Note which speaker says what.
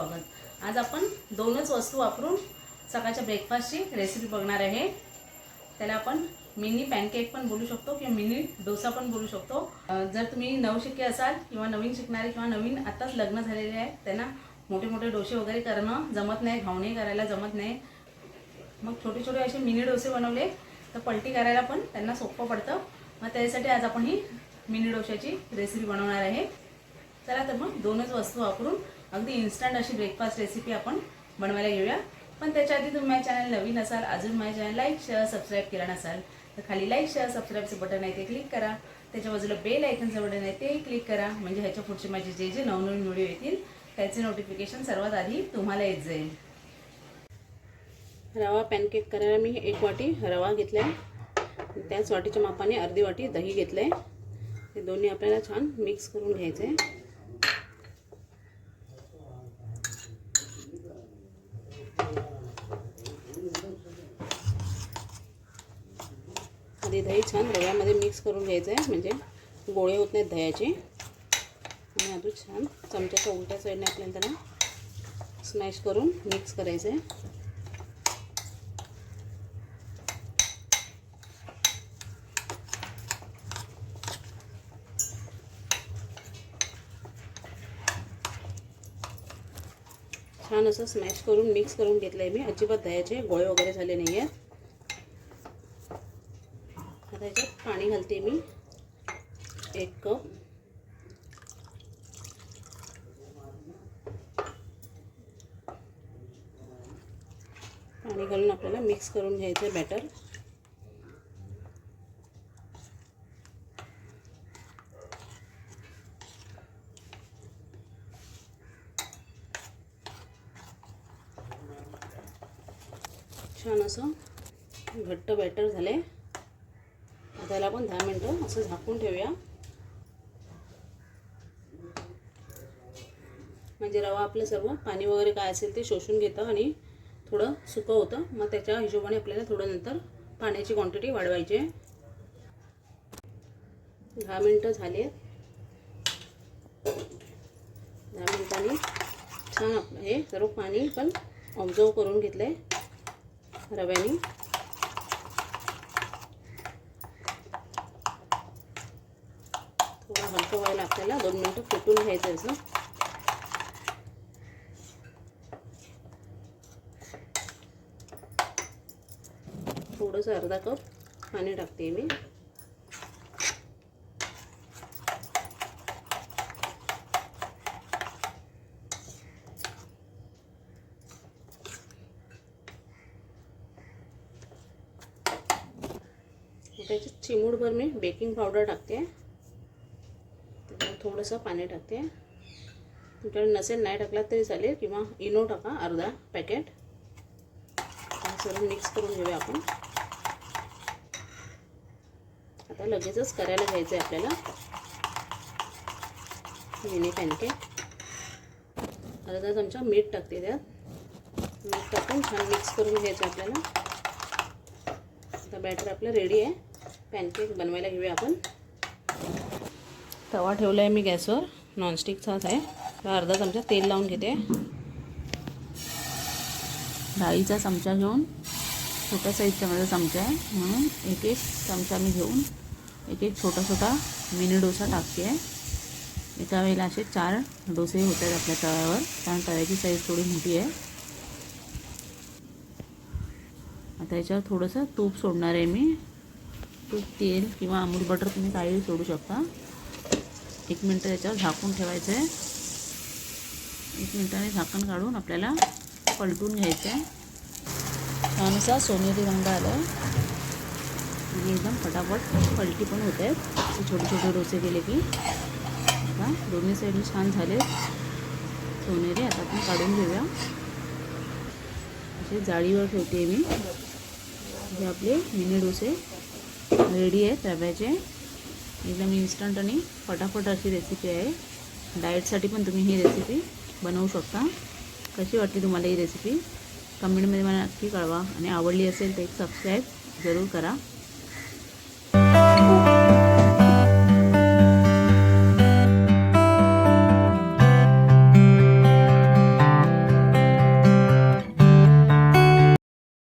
Speaker 1: बघ आज आपण दोनच वस्तू वापरून सकाळच्या ब्रेकफास्टची रेसिपी बघणार आहे. त्याला आपण मिनी पॅनकेक पण बोलू शकतो किंवा मिनी डोसा पण बोलू शकतो. जर तुम्ही नवशिके असाल किंवा नवीन शिकणारे किंवा नवीन आत्ताच लग्न झालेले आहे त्यांना मोठे मोठे डोसे वगैरे करणं जमत नाही घावणे करायला जमत नाही. मग छोटे छोटे असे मिनी डोसे बनवले तर पलटी करायला पण त्यांना सोपं पडतं. मग त्यासाठी आज आपण ही मिनी डोशाची रेसिपी बनवणार आहे. चला तर मग दोनच वस्तू वापरून अगदी इन्स्टंट अशी ब्रेकफास्ट रेसिपी आपण बनवायला घेऊया पण त्याच्या आधी तुम्ही माझ्या चॅनल नवीन असाल अजून माझ्या चॅनल लाईक शेअर सबस्क्राईब केला नसाल तर खाली लाईक शेअर सबस्क्राईबचं बटन आहे ते क्लिक करा. त्याच्या बाजूला बेल आयकनचं बटन आहे ते क्लिक करा. म्हणजे ह्याच्या पुढचे माझे जे जे नवनवीन व्हिडिओ येतील त्याचे नोटिफिकेशन सर्वात आधी तुम्हाला येत जाईल. रवा पॅनकेक करायला मी एक वाटी रवा घेतला आहे त्याच वाटीच्या मापाने अर्धी वाटी दही घेतलं आहे हे दोन्ही आपल्याला छान मिक्स करून घ्यायचं आहे दही छान रव्यामध्ये मिक्स करून घ्यायचं आहे म्हणजे गोळे होत नाहीत दह्याचे. आणि अजून छान चमच्याच्या उलट्या साईडने आपल्याला त्याला स्मॅश करून मिक्स करायचं आहे छान असं स्मॅश करून मिक्स करून घेतलं आहे मी. अजिबात दह्याचे गोळे वगैरे झाले नाही आहेत आता याच्यात पाणी घालते मी. एक कप. पाणी घालून आपल्याला मिक्स करून घ्यायचं आहे बॅटर छान असं घट्ट बॅटर झाले. त्याला पण आपण दहा मिनटं असं झाकून ठेवूया. म्हणजे रवा आपलं सर्व पाणी वगैरे काय असेल ते शोषून घेतं आणि थोडं सुकं होतं. मग त्याच्या हिशोबाने आपल्याला थोडं नंतर पाण्याची क्वांटिटी वाढवायची आहे. दहा मिनटं झाले. दहा मिनिटांनी छान आपलं हे सर्व पाणी पण ऑब्झर्व करून घेतलं आहे रव्याने थोडं त्याला दोन मिनटं फुटून घ्यायचं असं थोडंसं अर्धा कप पाणी टाकते मी. त्याच्यात चिमूडभर मी बेकिंग पावडर टाकते. थोडंसं पाणी टाकते. तुमच्याकडे नसेल नाही टाकला तरी चालेल किंवा इनो टाका अर्धा पॅकेट सर्व मिक्स करून घेऊया आपण. आता लगेचच करायला घ्यायचं आहे आपल्याला. मिनी पॅनकेक अर्धा चमचा मीठ टाकते त्यात. मीठ टाकून छान मिक्स करून घ्यायचं आपल्याला. आता बॅटर आपलं रेडी आहे. पॅनकेक बनवायला घेऊया आपण. तवा ठेवला आहे मी गॅसवर. नॉनस्टिकचाच आहे. तर अर्धा चमचा तेल लावून घेते. डाळीचा चमचा घेऊन छोटा साईजचा माझा चमचा आहे. म्हणून एक एक चमचा मी घेऊन एक एक छोटा छोटा मिनी डोसा टाकते आहे एका वेळेला असे चार डोसे होतात आपल्या तव्यावर. कारण तव्याची साईज थोडी मोठी आहे. आता याच्यावर थोडंसं तूप सोडणार आहे मी. तूप तेल किंवा अमूल बटर तुम्ही काही सोडू शकता. एक मिनटं याच्यावर झाकून ठेवायचं आहे. एक मिनटाने झाकण काढून आपल्याला पलटून घ्यायचं आहे. छान असा सोनेरी रंग आला. आणि एकदम फटाफट पलटी पण होत आहेत. छोटे छोटे डोसे केले की. आता दोन्ही साईडने छान झाले. सोनेरी आता आपण काढून घेऊया. असे जाळीवर ठेवते मी. हे आपले मिनी डोसे रेडी आहेत रव्याचे. एकदम इन्स्टंट आणि फटाफट अशी रेसिपी आहे. डाएटसाठी पण तुम्ही ही रेसिपी बनवू शकता. कशी वाटली तुम्हाला ही रेसिपी कमेंटमध्ये मला नक्की कळवा. आणि आवडली असेल तर एक सबस्क्राईब जरूर करा.